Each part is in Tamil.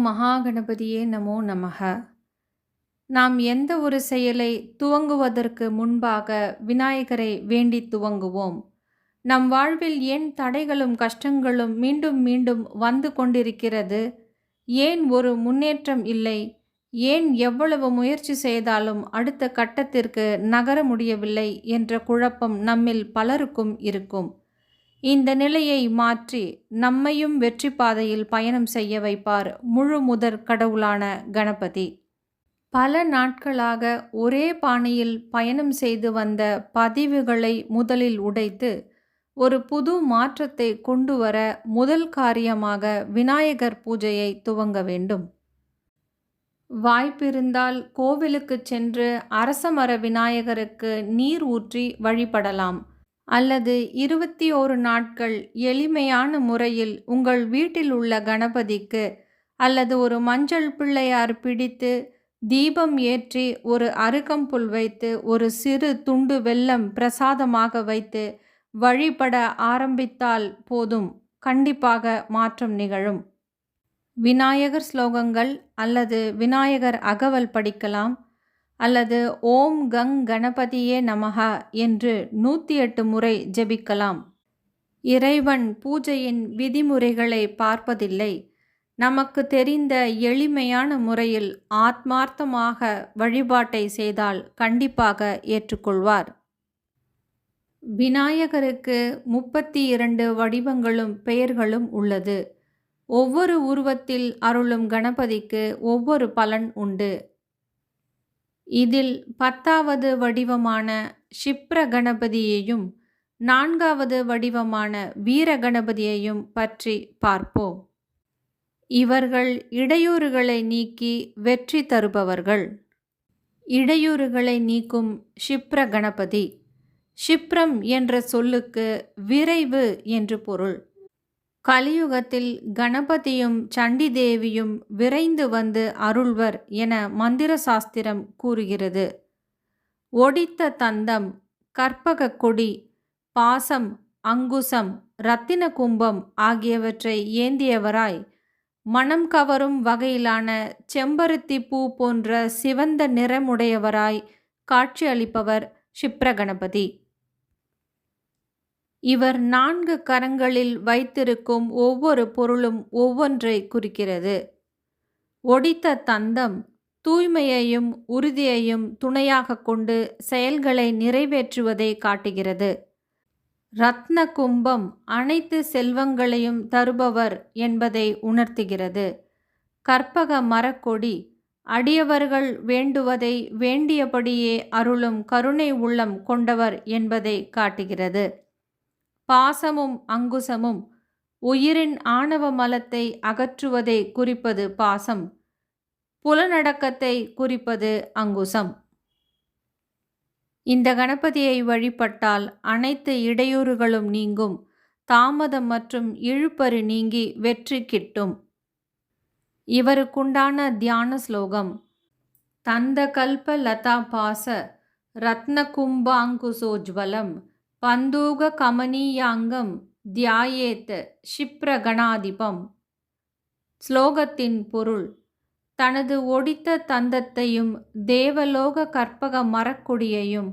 ஓம் மகாகணபதியே நமோ நமக. நாம் எந்த ஒரு செயலை துவங்குவதற்கு முன்பாக விநாயகரை வேண்டி துவங்குவோம். நம் வாழ்வில் ஏன் தடைகளும் கஷ்டங்களும் மீண்டும் மீண்டும் வந்து கொண்டிருக்கிறது? ஏன் ஒரு முன்னேற்றம் இல்லை? ஏன் எவ்வளவு முயற்சி செய்தாலும் அடுத்த கட்டத்திற்கு நகர முடியவில்லை என்ற குழப்பம் நம்மில் பலருக்கும் இருக்கும். இந்த நிலையை மாற்றி நம்மையும் வெற்றி பாதையில் பயணம் செய்ய வைப்பார் முழு முதற் கடவுளான கணபதி. பல நாட்களாக ஒரே பாணியில் பயணம் செய்து வந்த பதிவுகளை முதலில் உடைத்து ஒரு புது மாற்றத்தை கொண்டு வர முதல் காரியமாக விநாயகர் பூஜையை துவங்க வேண்டும். வாய்ப்பிருந்தால் கோவிலுக்கு சென்று அரசமர விநாயகருக்கு நீர் ஊற்றி வழிபடலாம். அல்லது இருபத்தி ஓரு நாட்கள் எளிமையான முறையில் உங்கள் வீட்டில் உள்ள கணபதிக்கு அல்லது ஒரு மஞ்சள் பிள்ளையார் பிடித்து தீபம் ஏற்றி ஒரு அருகம்புல் வைத்து ஒரு சிறு துண்டு வெல்லம் பிரசாதமாக வைத்து வழிபட ஆரம்பித்தால் போதும். கண்டிப்பாக மாற்றம் நிகழும். விநாயகர் ஸ்லோகங்கள் அல்லது விநாயகர் அகவல் படிக்கலாம். அல்லது ஓம் கங் கணபதியே நமகா என்று நூற்றி எட்டு முறை ஜெபிக்கலாம். இறைவன் பூஜையின் விதிமுறைகளை பார்ப்பதில்லை. நமக்கு தெரிந்த எளிமையான முறையில் ஆத்மார்த்தமாக வழிபாட்டை செய்தால் கண்டிப்பாக ஏற்றுக்கொள்வார். விநாயகருக்கு முப்பத்தி இரண்டு வடிவங்களும் பெயர்களும் உள்ளது. ஒவ்வொரு உருவத்தில் அருளும் கணபதிக்கு ஒவ்வொரு பலன் உண்டு. இதில் பத்தாவது வடிவமான ஷிப்ர கணபதியையும் நான்காவது வடிவமான வீர கணபதியையும் பற்றி பார்ப்போம். இவர்கள் இடையூறுகளை நீக்கி வெற்றி தருபவர்கள். இடையூறுகளை நீக்கும் ஷிப்ர கணபதி ஷிப்ரம் என்ற சொல்லுக்கு விரைவு என்று பொருள். கலியுகத்தில் கணபதியும் சண்டி தேவியும் விரைந்து வந்து அருள்வர் என மந்திர சாஸ்திரம் கூறுகிறது. ஒடித்த தந்தம் கற்பக கொடி பாசம் அங்குசம் இரத்தின கும்பம் ஆகியவற்றை ஏந்தியவராய் மனம் கவரும் வகையிலான செம்பருத்தி பூ போன்ற சிவந்த நிறமுடையவராய் காட்சியளிப்பவர் சிப்ரகணபதி. இவர் நான்கு கரங்களில் வைத்திருக்கும் ஒவ்வொரு பொருளும் ஒவ்வொன்றை குறிக்கிறது. ஒடித்த தந்தம் தூய்மையையும் உறுதியையும் துணையாக கொண்டு செயல்களை நிறைவேற்றுவதை காட்டுகிறது. ரத்ன கும்பம் அனைத்து செல்வங்களையும் தருபவர் என்பதை உணர்த்துகிறது. கற்பக மரக்கொடி அடியவர்கள் வேண்டுவதை வேண்டியபடியே அருளும் கருணை உள்ளம் கொண்டவர் என்பதை காட்டுகிறது. பாசமும் அங்குசமும் உயிரின் ஆணவ மலத்தை அகற்றுவதை குறிப்பது பாசம் புலனடக்கத்தை குறிப்பது அங்குசம். இந்த கணபதியை வழிபட்டால் அனைத்து இடையூறுகளும் நீங்கும் தாமதம் மற்றும் இழுப்பறி நீங்கி வெற்றி கிட்டும். இவருக்குண்டான தியான ஸ்லோகம் தந்த கல்ப லதா பாச ரத்ன கும்பாங்குசோஜ்வலம் பந்தூக கமனீயாங்கம் தியாயேத் ஷிப்ரகணாதிபம் ஸ்லோகத்தின் பொருள் தனது ஒடித்த தந்தத்தையும் தேவலோக கற்பக மரக்கொடியையும்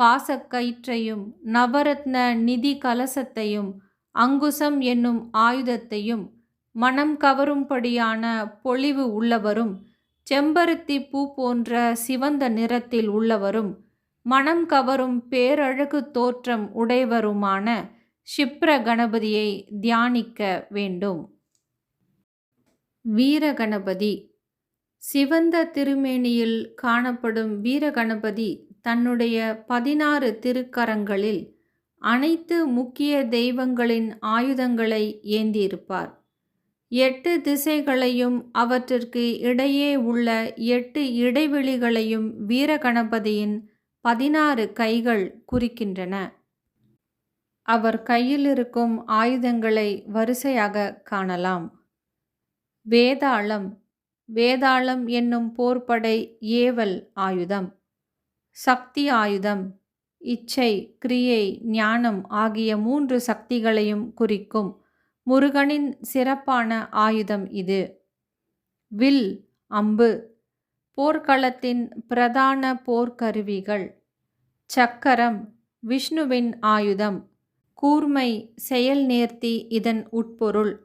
பாசக்கயிற்றையும் நவரத்ன நிதி கலசத்தையும் அங்குசம் என்னும் ஆயுதத்தையும் மனம் கவரும்படியான பொலிவு உள்ளவரும் செம்பருத்தி பூ போன்ற சிவந்த நிறத்தில் உள்ளவரும் மனம் கவரும் பேரழகு தோற்றம் உடையவருமான ஷிப்ர கணபதியை தியானிக்க வேண்டும். வீரகணபதி. சிவந்த திருமேனியில் காணப்படும் வீரகணபதி தன்னுடைய பதினாறு திருக்கரங்களில் அனைத்து முக்கிய தெய்வங்களின் ஆயுதங்களை ஏந்தியிருப்பார். எட்டு திசைகளையும் அவற்றிற்கு இடையே உள்ள எட்டு இடைவெளிகளையும் வீரகணபதியின் பதினாறு கைகள் குறிக்கின்றன. அவர் கையில் இருக்கும் ஆயுதங்களை வரிசையாக காணலாம். வேதாளம். வேதாளம் என்னும் போர்ப்படை ஏவல் ஆயுதம். சக்தி ஆயுதம். இச்சை கிரியை ஞானம் ஆகிய மூன்று சக்திகளையும் குறிக்கும் முருகனின் சிறப்பான ஆயுதம் இது. வில் அம்பு போர்க்களத்தின் பிரதான போர்க்கருவிகள். சக்கரம் விஷ்ணுவின் ஆயுதம். கூர்மை செயல் நேர்த்தி இதன் உட்பொருள்.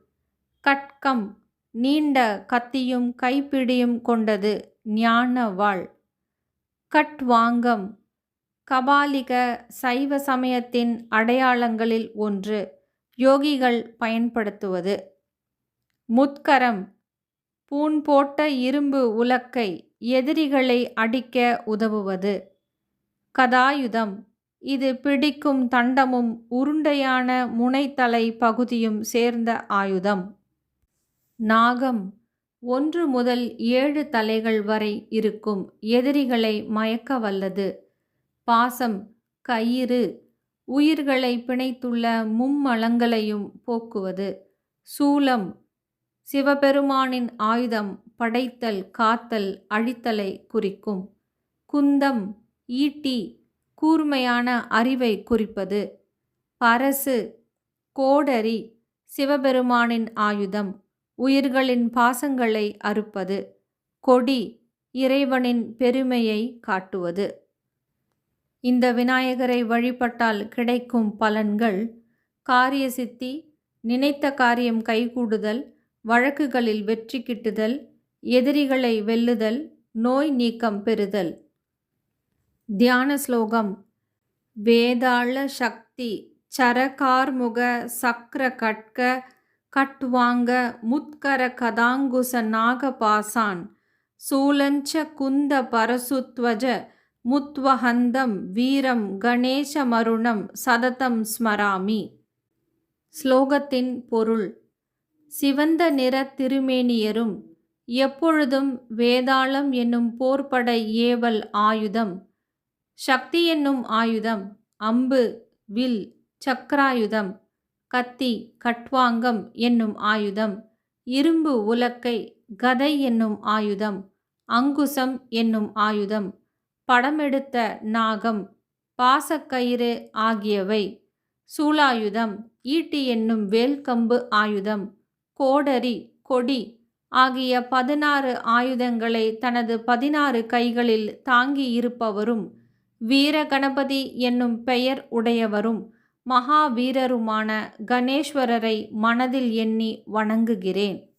கட்கம் நீண்ட கத்தியும் கைப்பிடியும் கொண்டது ஞான வாழ். கட்வாங்கம் கபாலிக சைவ சமயத்தின் அடையாளங்களில் ஒன்று யோகிகள் பயன்படுத்துவது. முத்கரம் பூன் போட்ட இரும்பு உலக்கை. எதிரிகளை அடிக்க உதவுவது. கதாயுதம். இது பிடிக்கும் தண்டமும் உருண்டையான முனைத்தலை பகுதியும் சேர்ந்த ஆயுதம். நாகம். ஒன்று முதல் ஏழு தலைகள் வரை இருக்கும். எதிரிகளை மயக்க வல்லது. பாசம். கயிறு. உயிர்களை பிணைத்துள்ள மும்மலங்களையும் போக்குவது. சூலம். சிவபெருமானின் ஆயுதம். படைத்தல் காத்தல் அழித்தலை குறிக்கும். குந்தம் ஈட்டி கூர்மையான அறிவை குறிப்பது. பரசு கோடரி சிவபெருமானின் ஆயுதம் உயிர்களின் பாசங்களை அறுப்பது. கொடி இறைவனின் பெருமையை காட்டுவது. இந்த விநாயகரை வழிபட்டால் கிடைக்கும் பலன்கள் காரிய சித்தி நினைத்த காரியம் கைகூடுதல் வழக்குகளில் வெற்றி கிட்டுதல் எதிரிகளை வெல்லுதல் நோய் நீக்கம் பெறுதல். தியான ஸ்லோகம். வேதாள சக்தி. சரகார்முக சக்கர கட்க கட்வாங்க முத்கர கதாங்குச நாகபாசான். சூலஞ்ச குந்த பரசுத்வஜ முத்வஹந்தம் வீரம் கணேச மருணம் சததம் ஸ்மராமி. ஸ்லோகத்தின் பொருள். சிவந்த நிற திருமேனியரும் எப்பொழுதும் வேதாளம் என்னும் போர்ப்பட ஏவல் ஆயுதம் சக்தி என்னும் ஆயுதம் அம்பு வில் சக்கராயுதம் கத்தி கட்வாங்கம் என்னும் ஆயுதம் இரும்பு உலக்கை கதை என்னும் ஆயுதம் அங்குசம் என்னும் ஆயுதம் படமெடுத்த நாகம் பாசக்கயிறு ஆகியவை சூலாயுதம் ஈட்டி என்னும் வேல்கம்பு ஆயுதம் கோடரி கொடி ஆகிய பதினாறு ஆயுதங்களை தனது பதினாறு கைகளில் தாங்கி இருப்பவரும் வீர கணபதி என்னும் பெயர் உடையவரும் மகாவீரருமான கணேஸ்வரரை மனதில் எண்ணி வணங்குகிறேன்.